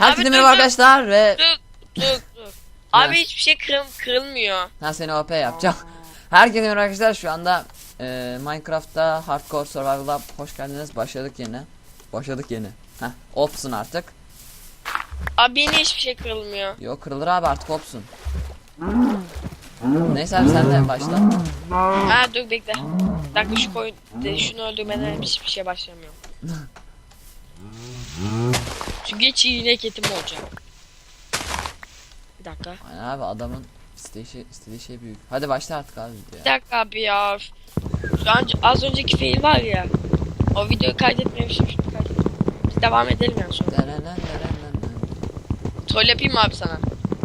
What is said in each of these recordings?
Herkese merhaba arkadaşlar ve Dur dur dur. Abi hiçbir şey kırıl kırılmıyor. ha seni OP yapacağım. Herkese merhaba arkadaşlar şu anda e, Minecraft'ta Hardcore Survival'a hoş geldiniz. Başladık yine. Başladık yine. Heh, opsun artık. Abi yine hiçbir şey kırılmıyor. Yok kırılır abi artık opsun. Neyse abi sen de başla. Ha dur bekle. Bir dakika şu koyun şunu öldürmeden hiçbir şey başlamıyor. Çünkü geç yine ketim olacak. Bir dakika. Aynen abi adamın istediği şey, istediği şey büyük. Hadi başla artık abi Bir ya. dakika abi ya. Şu an az önceki fail var ya. O videoyu kaydetmemişim şimdi kaydettim. Biz devam edelim yani sonra. Troll yapayım mı abi sana?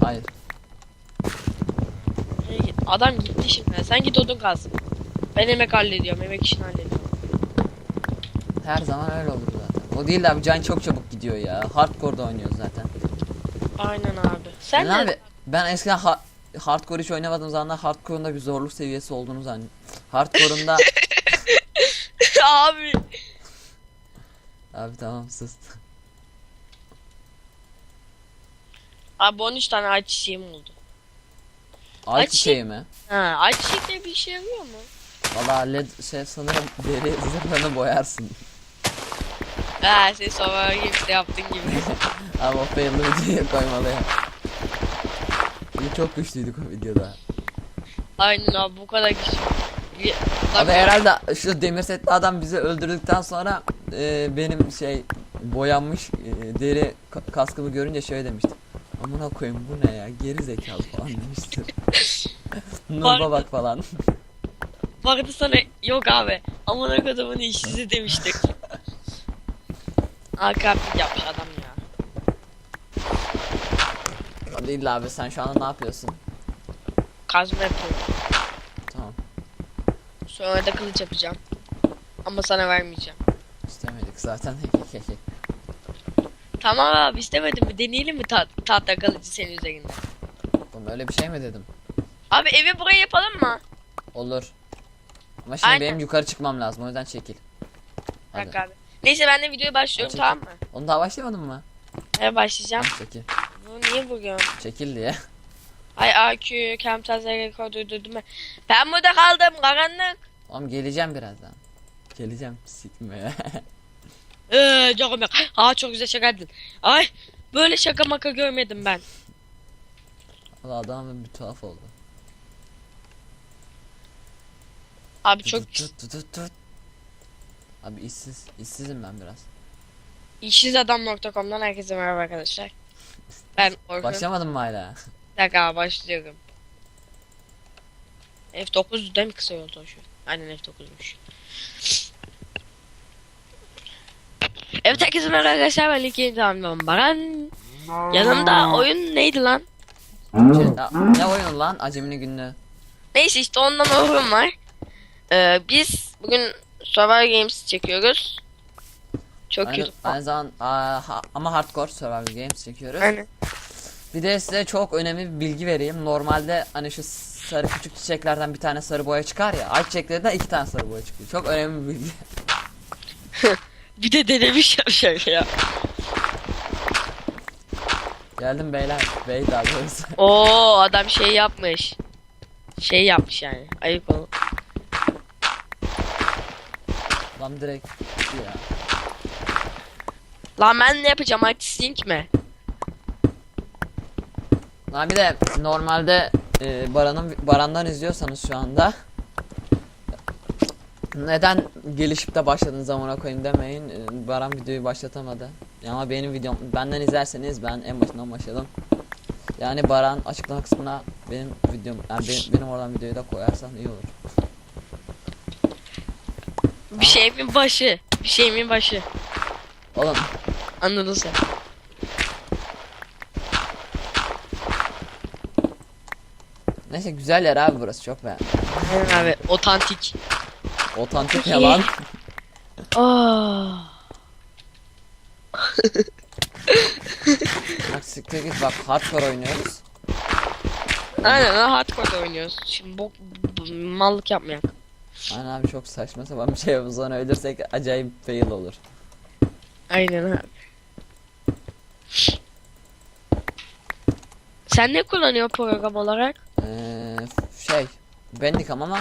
Hayır. Nereye git? Adam gitti şimdi. Sen git odun kalsın. Ben yemek hallediyorum. Yemek işini hallediyorum. Her zaman öyle olur zaten. O değil de abi can çok çabuk gidiyor ya. Hardcore'da oynuyoruz zaten. Aynen abi. Sen Yani de abi ben eskiden ha- hardcore hiç oynamadığım zaman hardcore'un da bir zorluk seviyesi olduğunu zannediyorum. Hardcore'un da abi. abi tamam sus. Abi 13 tane ay çiçeğim oldu. Ay çiçeği mi? Ha, ay çiçekleri bir işe yarıyor mu? Valla led şey sanırım deri zırhlarını boyarsın. Ha, sen sonra gibi yaptın gibi. Abi o fail'lı videoya koymalıyım. Biz çok güçlüydük o videoda. Aynen abi bu kadar. Bir, Abi herhalde şu demir setli adam bizi öldürdükten sonra e, benim şey boyanmış e, deri ka- kaskımı görünce şöyle demişti. Amına koyayım bu ne ya geri zekalı falan demiştir. Nurba bak falan. Baktı sana yok abi. Aman kodumun işsizi demiştik. Akablik yapmış adam ya. O değil abi sen şu anda ne yapıyorsun? Kazma yapıyorum. Tamam Sonra da kılıç yapacağım. Ama sana vermeyeceğim. istemedik zaten. Tamam abi istemedim mi? Deneyelim mi ta tahta kılıcı senin üzerinde? Oğlum öyle bir şey mi dedim? Abi evi buraya yapalım mı? Olur. Ama şimdi Aynen. benim yukarı çıkmam lazım o yüzden çekil. Hadi. dakika abi. Neyse ben de videoya başlıyorum tamam mı? Onu daha başlamadın mı? Evet başlayacağım. Hadi çekil. Bu niye bugün? Çekil diye. Ay AQ, Camtasia rekor duydurdum ben. Ben burada kaldım karanlık. Oğlum geleceğim birazdan. Geleceğim sikme. Eee çok yok. Aa çok güzel şaka ettin. Ay böyle şaka maka görmedim ben. Valla adam bir tuhaf oldu. Abi çok Tut, tut, tut, tut. Abi işsiz. işsizim ben biraz. işsizadam.com'dan herkese merhaba arkadaşlar. Ben Orkun. Başlamadım mı hala? Bir dakika başlıyorum. F9 değil mi kısa yolda şu? Aynen F9'muş. Evet herkese merhaba arkadaşlar ben Liki Tamam Baran. Yanımda oyun neydi lan? Ne oyun lan? Acemini günlüğü. Neyse işte ondan oyun var. Ee, biz bugün Survivor Games çekiyoruz. Çok Aynı, kötü. aynı zaman aa, ha- ama hardcore survival games çekiyoruz. Aynen. Bir de size çok önemli bir bilgi vereyim. Normalde hani şu sarı küçük çiçeklerden bir tane sarı boya çıkar ya. Ay çiçeklerinden iki tane sarı boya çıkıyor. Çok önemli bir bilgi. Bir de denemiş yapacak ya. Geldim beyler. Bey daha doğrusu. Oo adam şey yapmış. Şey yapmış yani. Ayıp ol. Lan direkt gitti ya. Lan ben ne yapacağım? Artistik mi? Lan bir de normalde e, Baran'ın Baran'dan izliyorsanız şu anda neden gelişip de başladığın zamana koyayım demeyin. E, Baran videoyu başlatamadı. Ama benim videom benden izlerseniz ben en başından başladım. Yani Baran açıklama kısmına benim videom yani benim, benim oradan videoyu da koyarsan iyi olur. Bir şeyimin başı. Bir şeyimin başı. Oğlum Anladın sen. neyse güzel yer abi burası çok beğendim. Abi. Otantik. Otantik yalan. iyi. Aa. Bak siktir git bak hardcore oynuyoruz. Aynen ha hardcore oynuyoruz. Şimdi bok mallık yapmayak. Aynen abi çok saçma sapan bir şey yapıp sonra ölürsek acayip fail olur. Aynen abi. Sen ne kullanıyor program olarak? Ee, şey Bandicam ama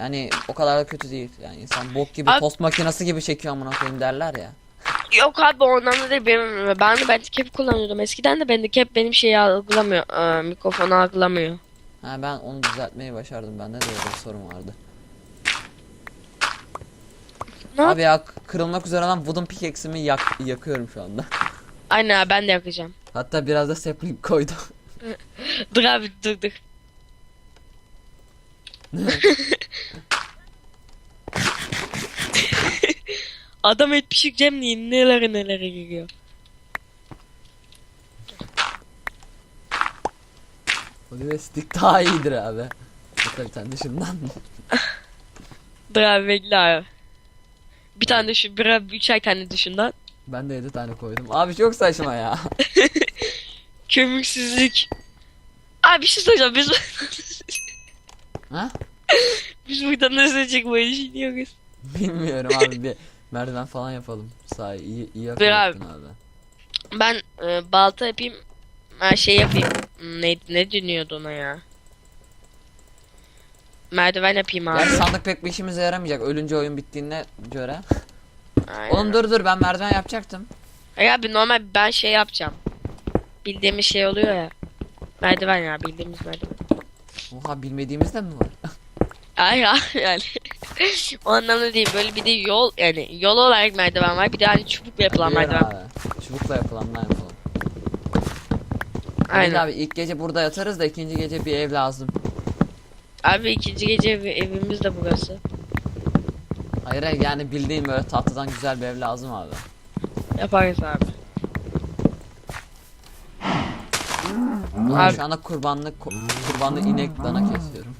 yani o kadar da kötü değil. Yani insan bok gibi Abi- tost makinesi gibi çekiyor amına koyayım derler ya. Yok abi ondan da değil benim ben de Bandicap kullanıyordum. Eskiden de Bandicap benim şeyi algılamıyor. Ee, mikrofonu algılamıyor. Ha ben onu düzeltmeyi başardım. Bende de öyle bir sorun vardı. Ne Abi ya kırılmak üzere olan wooden pickaxe'imi yak yakıyorum şu anda. Aynen abi ben de yakacağım. Hatta biraz da sapling koydum. Dur abi dur dur. Adam et pişireceğim diye nelere nelere giriyor. Oliver stick daha iyidir abi. Tabii sen dışından. Dur abi bekle abi. Bir tane de şu bir, üçer tane dışından. ben de 7 tane koydum. Abi çok saçma ya. Kömürsüzlük. Abi bir şey söyleyeceğim biz ha? biz buradan nasıl çıkmayı düşünüyoruz. Bilmiyorum abi bir merdiven falan yapalım. Sahi iyi iyi Ver abi. abi. Ben e, balta yapayım. Ha, şey yapayım. Ne, ne dönüyordu ona ya? Merdiven yapayım abi. Yani sandık pek bir işimize yaramayacak. Ölünce oyun bittiğine göre. Aynen. Oğlum dur dur ben merdiven yapacaktım. Hayır abi normal ben şey yapacağım. Bildiğimiz şey oluyor ya. Merdiven ya bildiğimiz merdiven. Oha bilmediğimiz de mi var? Hayır abi yani. o anlamda değil böyle bir de yol yani yol olarak merdiven var bir de hani çubukla yapılan Biliyorum merdiven. abi. Çubukla yapılanlar yapalım. Aynen. Aynen. abi ilk gece burada yatarız da ikinci gece bir ev lazım. Abi ikinci gece ev- evimiz de burası. Hayır hayır, yani bildiğim böyle tahtadan güzel bir ev lazım abi. Yaparız abi. Abi- şu anda kurbanlık ko- kurbanlı inek dana kesiyorum.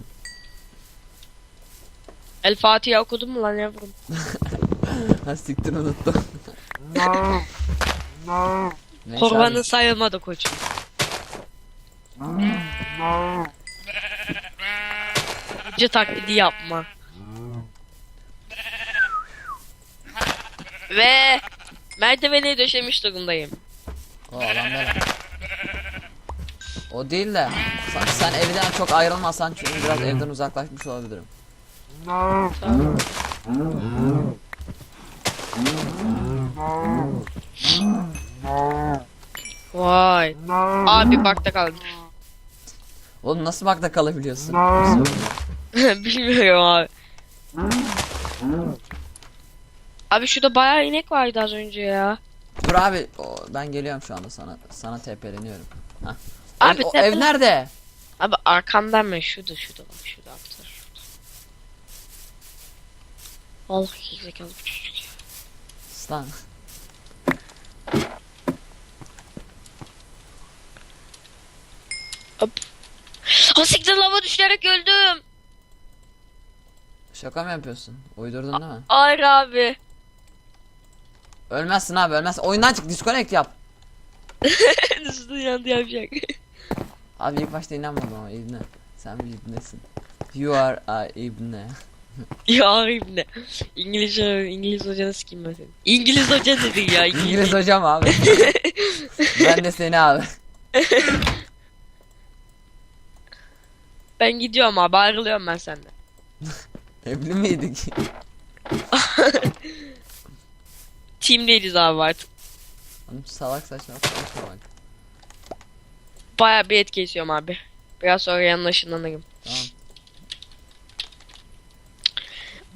El Fatiha okudun mu lan yavrum? ha siktir unuttum. Neyse Kurbanı abi, sayılmadı koçum. Hoca taklidi yapma. Ve merdiveni döşemiş durumdayım. O adam ben. O değil de sen, sen evden çok ayrılmasan çünkü biraz evden uzaklaşmış olabilirim. Tamam. Vay. Abi bakta kaldım. Oğlum nasıl bakta kalabiliyorsun? Bilmiyorum abi. Abi şurada bayağı inek vardı az önce ya. Dur abi o, ben geliyorum şu anda sana sana TP'leniyorum. Hah. Abi ev, o, ev nerede? Abi arkamdan mı? Şurada şurada bak şurada aktar şurada. Allah gerizekalı bu çocuk ya. Lan. Ha siktir lava düşerek öldüm. Şaka mı yapıyorsun? Uydurdun değil mi? Hayır abi. Ölmezsin abi ölmezsin. Oyundan çık disconnect yap. Nasıl yandı yapacak. Abi ilk başta inanmadım ama ibne. Sen bir ibnesin. You are a ibne. ya ibne. İngiliz, İngiliz hocanı sikeyim ben seni. İngiliz hoca dedi ya. İngiliz. İngiliz hocam abi. ben de seni abi. Ben gidiyorum abi ayrılıyorum ben senden. Evli miydik? Team'deyiz abi artık. Oğlum salak saçma konuşma bak. Baya bir et kesiyorum abi. Biraz sonra yanına ışınlanırım. Tamam.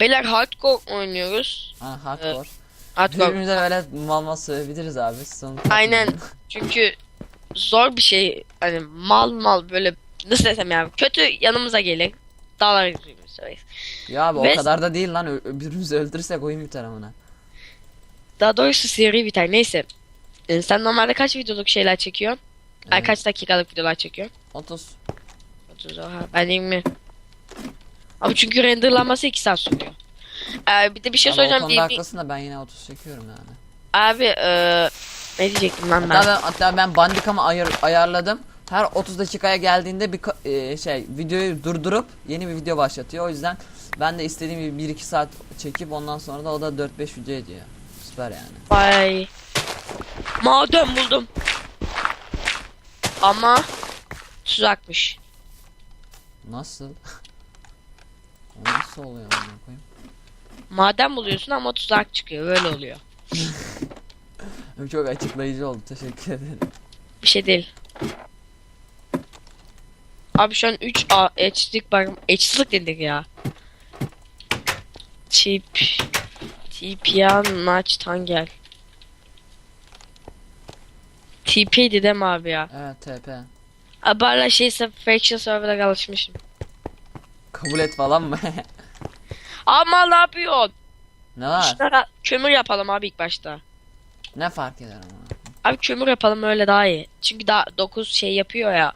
Beyler hardcore oynuyoruz. Ha hardcore. Hardcore. Birbirimize böyle mal mal söyleyebiliriz abi. Sonra Aynen. Çünkü zor bir şey. Hani mal mal böyle nasıl desem ya kötü yanımıza gelir. Dağlar söyleriz. Ya abi Ve- o kadar da değil lan. Birbirimizi öldürürsek oyun biter amına. Daha doğrusu seri biter. Neyse. Ee, sen normalde kaç videoluk şeyler çekiyorsun? Ay Evet. kaç dakikalık videolar çekiyorsun? 30. 30 oha. Ben 20. Abi çünkü renderlanması 2 saat sürüyor. Ee, bir de bir şey Abi konuda Bir, haklısın da ben yine 30 çekiyorum yani. abi ee, ne diyecektim lan ben? Hatta ben, hatta ben bandikamı ayar, ayarladım. Her 30 dakikaya geldiğinde bir e, şey videoyu durdurup yeni bir video başlatıyor. O yüzden ben de istediğim gibi 1-2 saat çekip ondan sonra da o da 4-5 video ediyor. Süper yani. Vay. Maden buldum. Ama tuzakmış. Nasıl? o nasıl oluyor amına koyayım? Maden buluyorsun ama tuzak çıkıyor. Böyle oluyor. Çok açıklayıcı oldu. Teşekkür ederim. Bir şey değil. Abi şu an 3 A eşitlik var. Eşitlik dedik ya. Tip Tipian Naç Tangel. TP'ydi değil mi abi ya? Evet TP. Abi hala şeyse Faction Server'a alışmışım. Kabul et falan mı? Ama ne yapıyorsun? ne var? Şunlara kömür yapalım abi ilk başta. Ne fark eder ama? Abi kömür yapalım öyle daha iyi. Çünkü daha 9 şey yapıyor ya.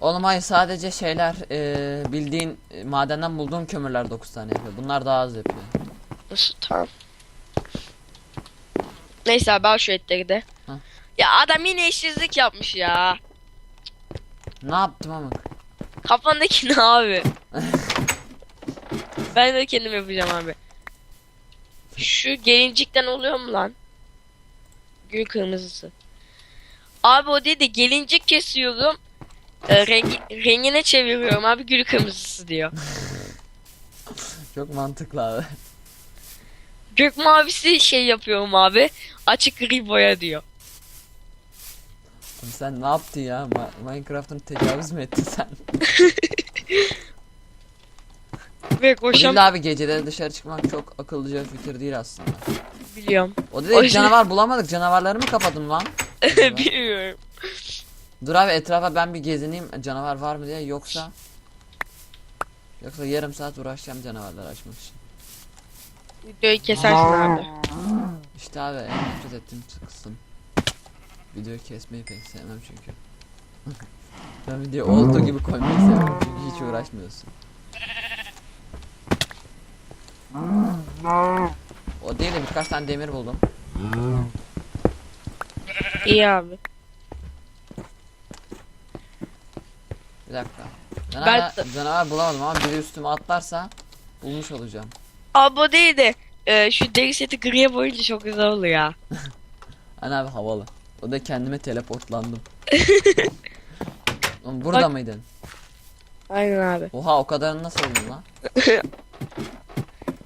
Oğlum hayır sadece şeyler eee, bildiğin e, madenden bulduğum kömürler 9 tane yapıyor. Bunlar daha az yapıyor. Nasıl tamam. Neyse abi al şu etleri de. Hı. Ya adam yine işsizlik yapmış ya. Ne yaptım ama? Kafandaki ne abi? ben de kendim yapacağım abi. Şu gelincikten oluyor mu lan? Gül kırmızısı. Abi o değil de gelincik kesiyorum. E, rengi, rengine çeviriyorum abi gül kırmızısı diyor. Çok mantıklı abi. Gök mavisi şey yapıyorum abi. Açık gri boya diyor. Oğlum Sen ne yaptın ya? Ma- Minecraft'ın tecavüz mü ettin sen? Ve koşam Değil abi geceleri dışarı çıkmak çok akıllıca bir fikir değil aslında. biliyorum. O dedi O ki şey- canavar bulamadık. Canavarları mı kapadın lan? Bilmiyorum. Dur abi etrafa ben bir gezineyim. Canavar var mı diye yoksa Yoksa yarım saat uğraşacağım canavarları açmak için. Videoyu kesersin abi. İşte abi en nefret ettiğim kısım. Videoyu kesmeyi pek sevmem çünkü. ben video olduğu gibi koymayı seviyorum çünkü hiç uğraşmıyorsun. O değil de birkaç tane demir buldum. İyi abi. Bir dakika. Ben- Canavar, canavar bulamadım ama biri üstüme atlarsa bulmuş olacağım. Abi o değil de e, şu deri seti griye boyunca çok güzel oluyor ya. Hani abi havalı. O da kendime teleportlandım. Oğlum burada Bak- mıydın? Aynen abi. Oha o kadarını nasıl oldun lan?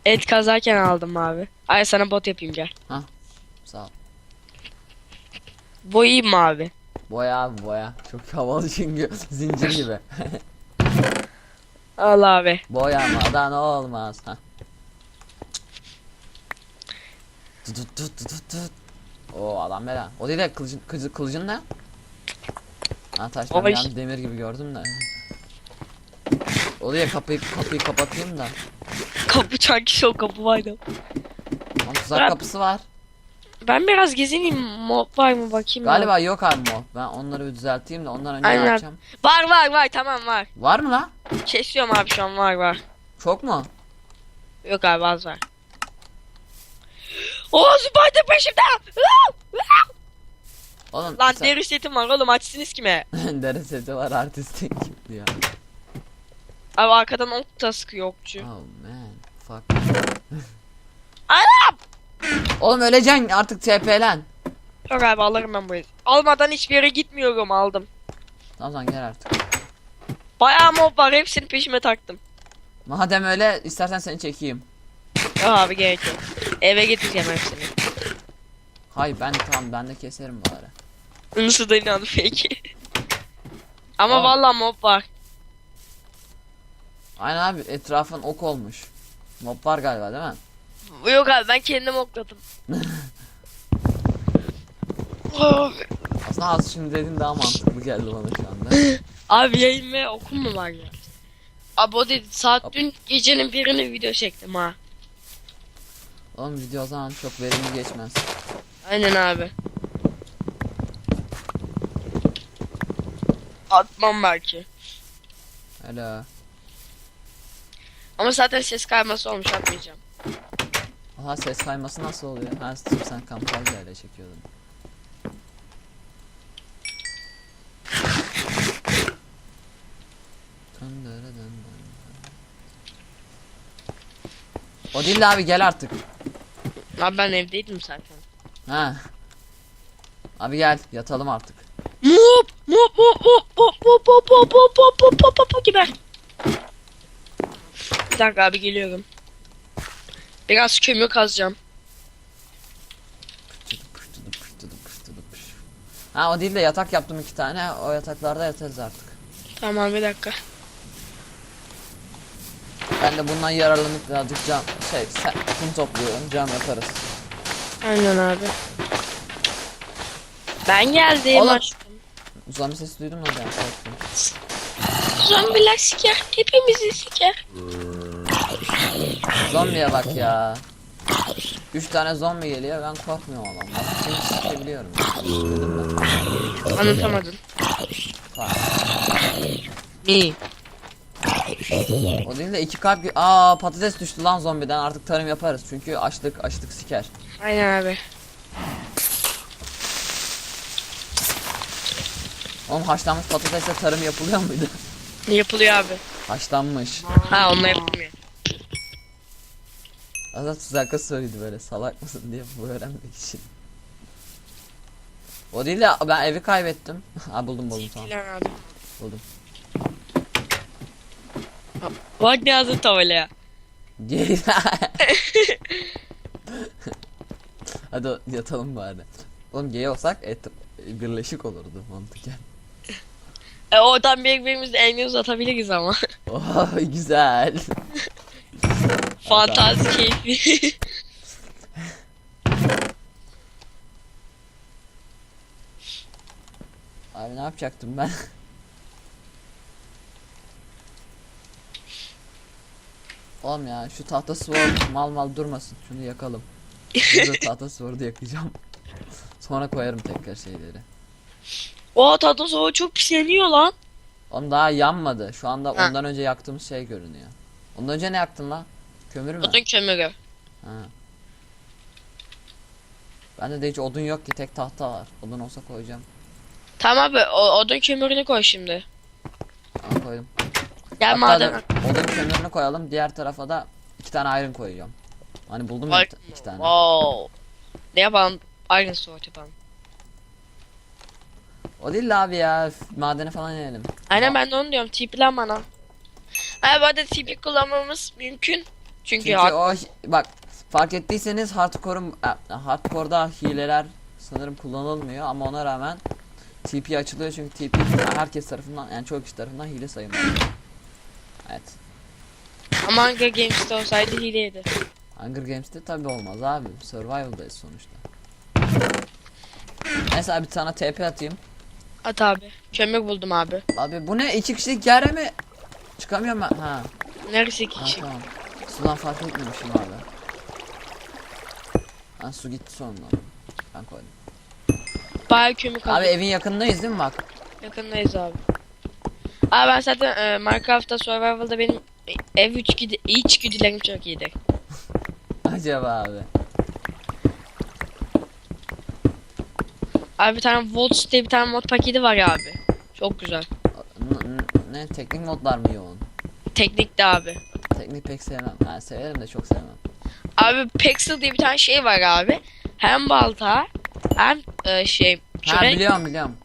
Et kazarken aldım abi. Ay sana bot yapayım gel. Sağ ol. Boyayayım mı abi? Boya abi boya. Çok havalı çünkü zincir gibi. Al abi. Boyamadan olmaz. Ha. Tut tut tut tut tut. Oo adam bela. O değil de kılıcın, kılıcın, kılıcın ne? Ha taş ben O bir iş- an demir gibi gördüm de. O değil kapıyı kapıyı kapatayım da. Kapı sanki şu kapı vardı. Lan tuzak Ben- kapısı var. Ben biraz gezineyim. Mob var mı bakayım. Galiba yok abi o. Ben onları bir düzelteyim de ondan önce ne Aynen. yapacağım? Var var var tamam var. Var mı lan? Kesiyorum abi şu an var var. Çok mu? Yok abi az var. Oo Spider peşimde. Oğlum Lan sen- deri setim var oğlum açsınız kime? Deri seti var artistik diyor. Abi arkadan ok da sıkıyor okçu. Oh man. Fuck. Anam! Oğlum öleceksin artık TP'len. Yok abi alırım ben burayı. Almadan hiçbir yere gitmiyorum aldım. Tamam tamam gel artık. Bayağı mob var hepsini peşime taktım. Madem öyle istersen seni çekeyim. Yok abi gerek yok. Eve getireceğim hepsini. Hay ben tamam ben de keserim bari. Nasıl da inandı peki. Ama Abi. vallahi mob var. Aynen abi etrafın ok olmuş. Mob var galiba değil mi? Yok abi ben kendim okladım. abi. Aslında az şimdi dediğin daha mantıklı geldi bana şu anda. abi yayın ve okum mu var ya? Abi o dedi saat dün gecenin birine video çektim ha. Oğlum video o zaman çok verimli geçmez. Aynen abi. Atmam belki. Alo. Ama zaten ses kayması olmuş atmayacağım. Aha ses kayması nasıl oluyor? Ha sen kampanya ile çekiyordun. O değil de abi gel artık. Abi ben evdeydim zaten. Ha. Abi gel yatalım artık. Mop mop mop mop mop mop mop mop mop mop mop mop mop. Bir dakika abi geliyorum. Biraz kömür kazacağım. Ha o değil de yatak yaptım iki tane. O yataklarda yatarız artık. Tamam bir dakika. Ben de bundan yararlanıp birazcık cam şey sen, kum topluyorum. Cam yaparız. Aynen abi. Ben geldim. Oğlum. aşkım. Zombi sesi duydun mu? Korktum. Zombiler siker. Hepimizi siker. Zombiye bak ya. Üç tane zombi geliyor ben korkmuyorum ama. Bak seni? Anlatamadın. Bak. İyi. O değil de iki kalp... Aa patates düştü lan zombiden artık tarım yaparız. Çünkü açlık açlık siker. Aynen abi. Oğlum haşlanmış patatesle tarım yapılıyor muydu? Yapılıyor abi. Haşlanmış. Ha onunla yapılmıyor. Azat tuzakka söyledi böyle salak mısın diye bu öğrenmek için. O değil de ben evi kaybettim. ha buldum buldum tamam. Plan abi. Buldum. Bak ne yazdı. Geri Hadi yatalım bari. Oğlum gay olsak et birleşik olurdu mantıken. E, oradan birbirimizi elini uzatabiliriz ama. Oh güzel. Fantazi keyfi. Abi ne yapacaktım ben? Oğlum ya şu tahta sword mal mal durmasın. Şunu yakalım. Burada tahta sword'u yakacağım. Sonra koyarım tekrar şeyleri. o tadı soğuğu çok pisleniyor lan. Oğlum daha yanmadı. Şu anda Ha. ondan önce yaktığımız şey görünüyor. Ondan önce ne yaktın lan? Kömür mü? Odun kömürü. Ha. Bende de hiç odun yok ki tek tahta var. Odun olsa koyacağım. Tamam abi o, odun kömürünü koy şimdi. Ama koydum. Gel Hatta maden. da odun kömürünü koyalım. Diğer tarafa da iki tane iron koyacağım. Hani buldum ya iki tane. Wow. Ne yapalım? Iron sword yapalım. O değil de abi ya. Madene falan inelim. Aynen ben de onu diyorum. TP lan bana. Ha bu arada TP kullanmamız mümkün. Çünkü, Çünkü hak- o bak fark ettiyseniz hardcore'un e, hardcore'da hileler sanırım kullanılmıyor ama ona rağmen TP açılıyor çünkü TP herkes tarafından yani çoğu kişi tarafından hile sayılmıyor. Evet. ama Hunger Games'te olsaydı hileydi. Hunger Games'te tabi olmaz abi. Survival'dayız sonuçta. Neyse abi bir tane TP atayım. At abi. Kömür buldum abi. Abi bu ne? İki kişilik yere mi? Çıkamıyorum ben. Ha. Neresi iki ha kişi? tamam. Sudan fark etmemişim abi. Ha su gitti sonunda. Ben koydum. Bayağı kömür kaldı. Abi evin yakındayız değil mi bak? Yakındayız abi. Abi ben zaten e, Minecraft'ta Survival'da benim ev içgüdü, içgüdülerim çok iyidir. Acaba abi. Abi bir tane Volts diye bir tane mod paketi var ya abi. Çok güzel. N- n- ne teknik modlar mı yoğun? Teknikte abi. Teknik pek sevmem. Yani severim de çok sevmem. Abi Pexel diye bir tane şey var abi. Hem balta hem e, şey Ha çörek biliyorum biliyorum.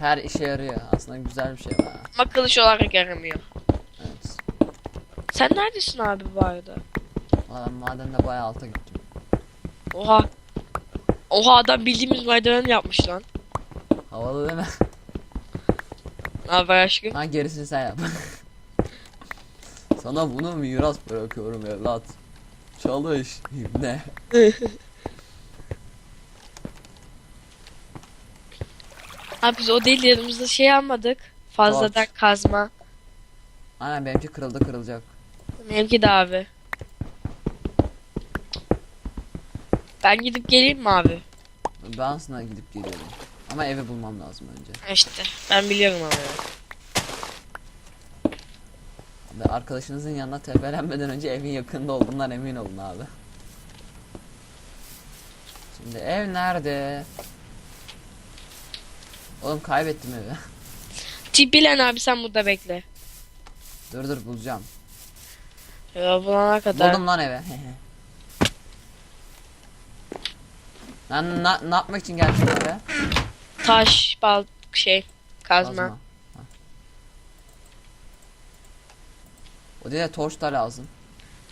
Her işe yarıyor. Aslında güzel bir şey var. ama kılıç olarak yaramıyor. Evet. Sen neredesin abi bu arada? Valla madende bayağı alta gittim. Oha. Oha adam bildiğimiz merdiven yapmış lan. Havalı değil mi? Ne haber aşkım? Lan gerisini sen yap. Sana bunu miras bırakıyorum evlat. Çalış. Ne? Abi biz o değil yanımızda şey almadık. Fazladan Torç. kazma. Aynen benimki kırıldı kırılacak. Benimki de abi. Ben gidip geleyim mi abi? Ben aslında gidip geliyorum. Ama evi bulmam lazım önce. İşte ben biliyorum abi. Ve arkadaşınızın yanına tepelenmeden önce evin yakında olduğundan emin olun abi. Şimdi ev nerede? Oğlum kaybettim evi. Tipilen abi sen burada bekle. dur dur bulacağım. Ya bulana kadar. Buldum lan eve. Lan na- ne yapmak için geldin eve? Taş, bal, şey. Kazma. Ha. O değil de torç da lazım.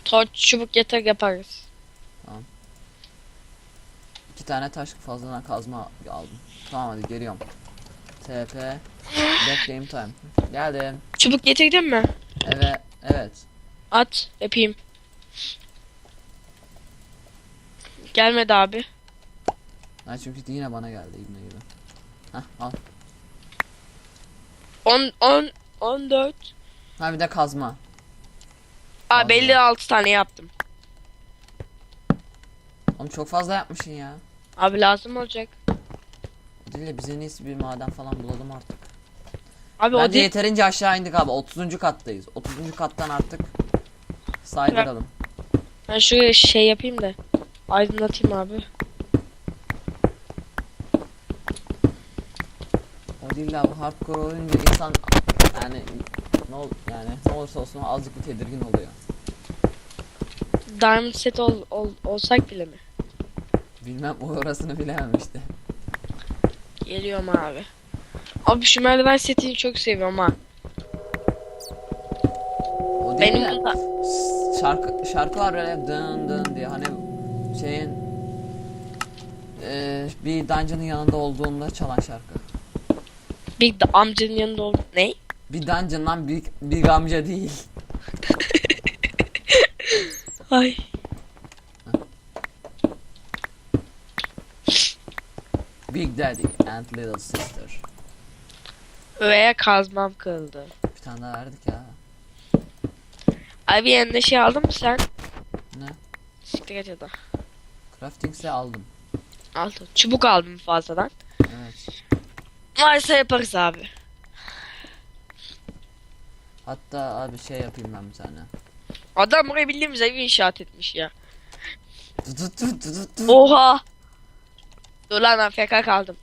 Torç çubuk yatak yaparız. İki tane taş fazladan kazma aldım. Tamam hadi geliyorum. TP Back game time. Geldim. Çubuk getirdin mi? Evet. Evet. At yapayım. Gelmedi abi. Ha çünkü yine bana geldi İbne gibi. Hah al. 10 10 14. Ha bir de kazma. Aa belli 6 tane yaptım. Oğlum çok fazla yapmışsın ya. Abi lazım olacak. O değil de bize iyisi bir maden falan bulalım artık. Abi o Bence değil. yeterince aşağı indik abi. 30. kattayız. 30. kattan artık saydıralım. Ben şuraya şey yapayım da. Aydınlatayım abi. O değil de abi hardcore olunca insan yani ne ol yani ne olursa olsun azıcık bir tedirgin oluyor. Diamond set ol, ol, olsak bile mi? Bilmem o orasını bilemem işte. Geliyorum abi. Abi şu merdiven setini çok seviyorum ha. O değil Benim burada şarkı şarkı var böyle dın dın diye hani şeyin eee bir dungeon'ın yanında olduğunda çalan şarkı. bir amcanın yanında ol. Ne? Bir dungeon'dan büyük bir amca değil. Ay. Big Daddy and Little Sister. Veya kazmam kırıldı. Bir tane daha verdik ya. Abi yanına şey aldın mı sen? Ne? Siktir et ya da. Craftings'e aldım. Aldım. Çubuk aldım fazladan. Evet. Varsa yaparız abi. Hatta abi şey yapayım ben bir tane. Adam buraya bildiğimiz evi inşaat etmiş ya. Tut tut tut tut tut. Oha. Dur lan AFK kaldım.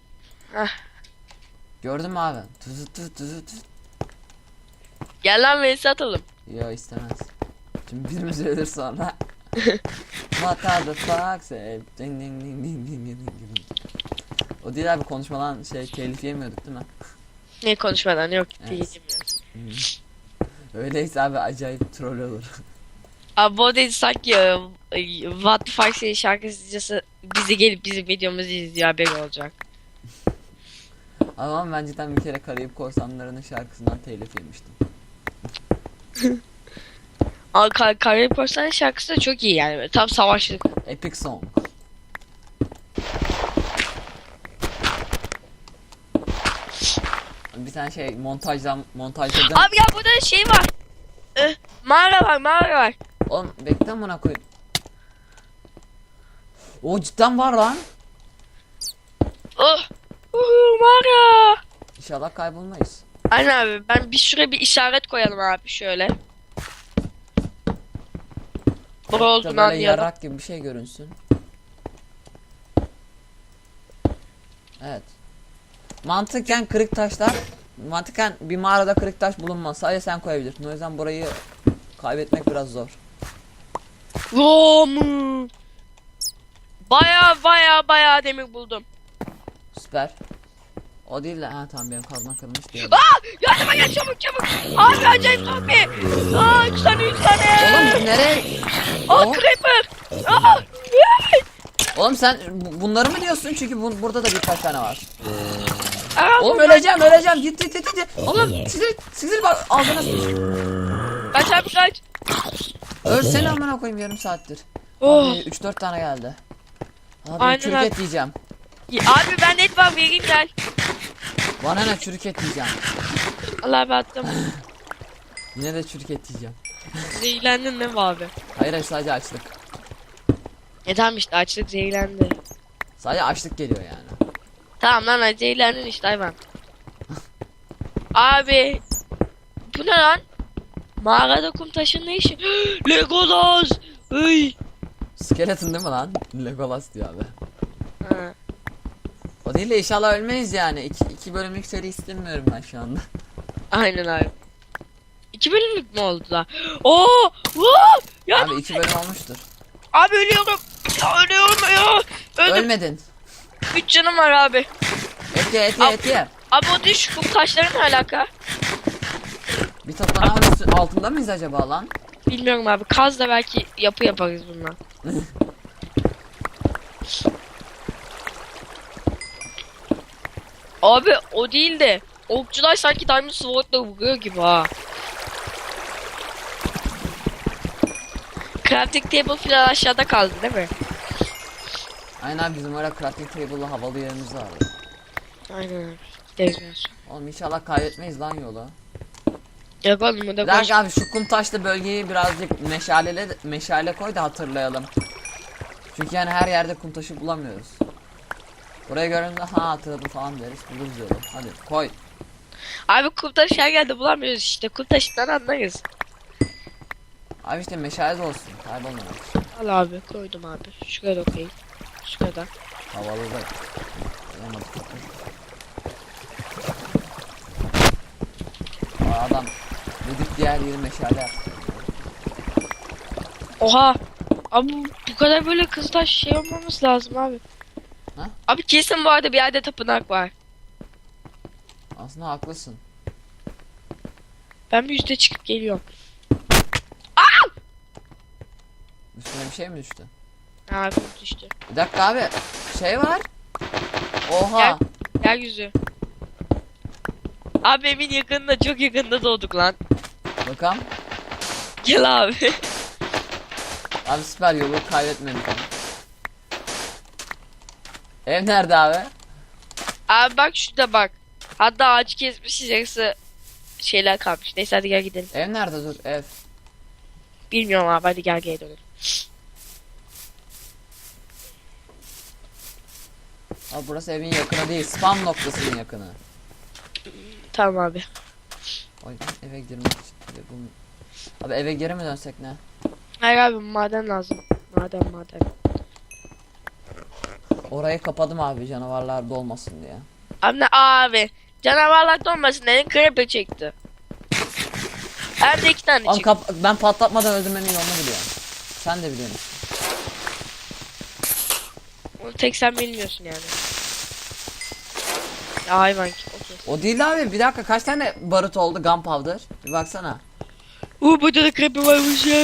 Gördün mü abi? Tut tut tut tut tut. Gel lan beni satalım. Yo istemez. Şimdi birimiz ölür sonra. What the fuck say? Ding ding ding ding ding ding ding. O değil abi konuşmadan şey telif yemiyorduk değil mi? Ne konuşmadan yok. Evet. Öyleyse abi acayip troll olur. Dedi sanki e, e, What the fuck senin şarkıcısı bizi gelip bizim videomuzu izliyor haberi olacak. Ama ben cidden bir kere Karayip Korsanları'nın şarkısından telif yemiştim. Ama Kar Karayip Korsan'ın şarkısı da çok iyi yani. Tam savaşlık. Epic Song. Bir tane şey montajdan montajladım. Abi ya burada şey var. Eh, mağara var mağara var. Oğlum bekle amına koyayım. O cidden var lan. Oh. Uhu, mağara. İnşallah kaybolmayız. Aynen abi ben bir şuraya bir işaret koyalım abi şöyle. Bura olduğunu anlayalım. yarrak gibi bir şey görünsün. Evet. Mantıken kırık taşlar mantıken bir mağarada kırık taş bulunmaz. Sadece sen koyabilirsin. O yüzden burayı kaybetmek biraz zor. Rom. Baya baya baya demir buldum. Süper. O değil de ha tamam benim kazma kırılmış diye. Aa! Yardıma gel çabuk çabuk. Abi acayip zombi. Aa 3 tane 3 tane. Oğlum nereye? Aa O- creeper. Aa. Oğlum sen bu- bunları mı diyorsun? Çünkü bu- burada da birkaç tane var. Aa, Oğlum öleceğim öleceğim. Git git git git. Oğlum sizin sizin bak ağzına sıç. Kaç abi kaç. Ölsene amına koyayım yarım saattir. Oh. Abi 3-4 tane geldi. Abi Aynen çürük abi. et yiyeceğim. Ya, Abi ben et var vereyim gel. Bana ne çürük et yiyeceğim. Allah abi attım. Yine de çürük et yiyeceğim. Zehirlendin mi abi? Hayır hayır sadece açlık. E tamam işte açlık zehirlendi. Sadece açlık geliyor yani. Tamam lan zehirlendin işte hayvan. abi. Bu ne lan? Mağarada kum taşın ne işi? Legolas. Ay. Skeleton değil mi lan? Legolas diyor abi. Ha. O değil de inşallah ölmeyiz yani. İki, iki bölümlük seri istemiyorum ben şu anda. Aynen abi. İki bölümlük mü oldu da? Oo! Oo! Ya Abi iki bölüm olmuştur. abi ölüyorum. Ya ölüyorum ya. Öldüm. Ölmedin. Üç canım var abi. Et ye et ye et ye. Abi o değil şu kum taşları ne alaka? Bir tapınağın üstü- altında mıyız acaba lan? Bilmiyorum abi. Kaz da belki yapı yaparız bundan. abi o değil de okçular sanki Diamond Sword'la vuruyor gibi ha. Crafting table falan aşağıda kaldı değil mi? Aynen abi bizim öyle crafting table'la havalı yerimiz var. Aynen abi. Sonra. Oğlum inşallah kaybetmeyiz lan yolu. Oğlum bu da dakika abi şu kum taşlı bölgeyi birazcık meşalele meşale koy da hatırlayalım. Çünkü yani her yerde kum taşı bulamıyoruz. Buraya görünce ha hatırladım falan deriz buluruz yolu. Hadi koy. Abi kum taşı her yerde bulamıyoruz işte. Kum taşından anlarız. Abi işte meşale olsun kaybolmamak için. Al abi koydum abi. Şuraya da koyayım. Da. Havalı da. Aa, adam dedik diğer yeri meşale yaptı. Oha. Abi bu- kadar böyle kıztaş şey olmamız lazım abi. Ha? Abi kesin bu arada bir yerde tapınak var. Aslında haklısın. Ben bir üste çıkıp geliyorum. Üstüne bir şey mi düştü? Abi düştü. Bir dakika abi. Şey var. Oha. Yeryüzü. Abi evin yakınında çok yakında doğduk lan. Bakalım. Gel abi. Abi süper yolu kaybetmedik. Ev nerede abi? abi bak şurada bak. Hatta ağaç kesmişiz yarısı şeyler kalmış. Neyse hadi gel gidelim. Ev nerede dur ev. Bilmiyorum abi hadi gel geri dönelim. Abi burası evin yakını değil. Spam noktasının yakını. Tamam abi. Oy eve girmek için. de Abi eve geri mi dönsek ne? Hayır abi maden lazım. Maden maden. Orayı kapadım abi canavarlar dolmasın diye. Abi ne abi. Canavarlar donmasın dedin creeper çekti. Hem de iki tane çıktı. kap- ben patlatmadan öldürmenin yolunu biliyorum. Sen de biliyorsun. Onu tek sen bilmiyorsun yani. Ya hayvan ki. Okey. O değil abi bir dakika kaç tane barut oldu gunpowder? Bir baksana. Uuu burada da creeper varmış ya.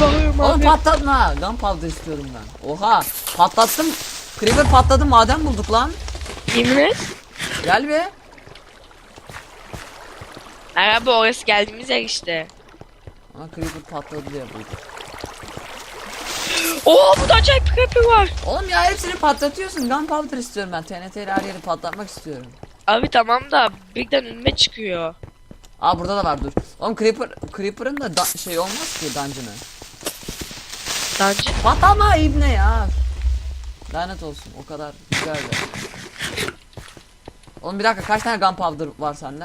Bakıyorum Oğlum abi. patlatma. Gunpowder istiyorum ben. Oha patlattım. Creeper patladı maden bulduk lan. Yemin et. Gel be. Hayır abi orası geldiğimiz yer işte. Ama creeper patladı diye bulduk. Oo burada acayip bir creeper var. Oğlum ya hepsini patlatıyorsun. Gunpowder istiyorum ben. TNT ile her yeri patlatmak istiyorum. Abi tamam da birden önüme çıkıyor. Aa burada da var dur. Oğlum creeper creeper'ın da da- şey olmaz ki dungeon'ı. Dancı. Patlama ibne ya. Lanet olsun o kadar güzel de. Oğlum bir dakika kaç tane gunpowder var sende?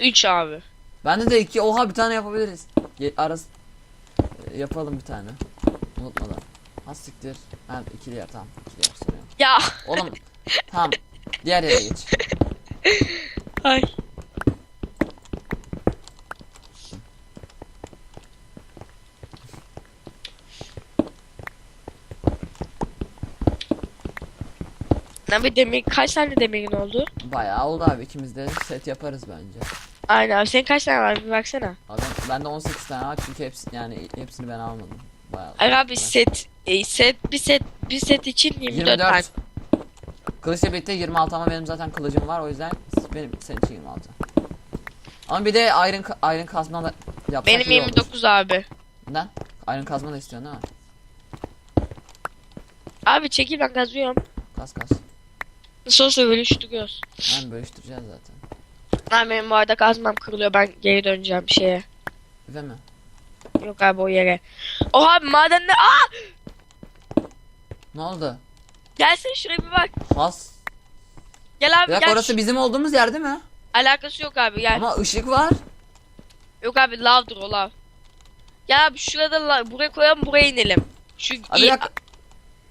3 abi. Bende de iki. Oha bir tane yapabiliriz. Ge arası e, yapalım bir tane. Unutmadan. Ha siktir. Ha ikili yer tamam. İkili yer sorun yok. Ya. Oğlum tamam. Diğer yere geç. Ay. Abi demir kaç tane demirin oldu? Bayağı oldu abi ikimiz de set yaparız bence. Aynen abi senin kaç tane var bir baksana. Abi bende 18 tane var çünkü hepsi yani hepsini ben almadım. Ay abi set e, set bir set bir set için 24, tane. 24. Kılıçla birlikte 26 ama benim zaten kılıcım var o yüzden benim senin için 26. Ama bir de iron iron kazma da yapsak Benim iyi olur. 29 abi. Neden? Iron kazma da istiyorsun değil mi? Abi çekil ben kazıyorum. Kaz kaz. Nasıl olsa bölüştürüyoruz. Ben bölüştüreceğiz zaten. Abi benim bu arada kazmam kırılıyor ben geri döneceğim şeye. Değil mi? Yok abi o yere. Oha abi madende aa Ne oldu? gelsin şuraya bir bak. Has. Gel Bir abi dakika gel. orası bizim olduğumuz yer değil mi? Alakası yok abi gel. Ama ışık var. Yok abi lavdır o lav. Gel abi şurada la buraya koyalım buraya inelim. Şu Abi bir iyi- dakika.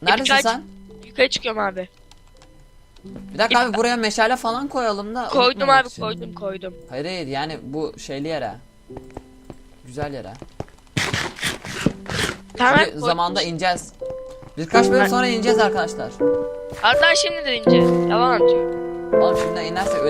Neredesin birkaç- sen? yukarı çıkıyorum abi. Bir dakika abi buraya meşale falan koyalım da. Koydum unutmamak abi için. koydum koydum. Hayır hayır yani bu şeyli yere. Güzel yere. Tamam Şimdi zamanda ineceğiz. Birkaç bölüm sonra ineceğiz arkadaşlar. Hatta şimdi de ineceğiz. Yalan atıyor. Oğlum şimdi inersek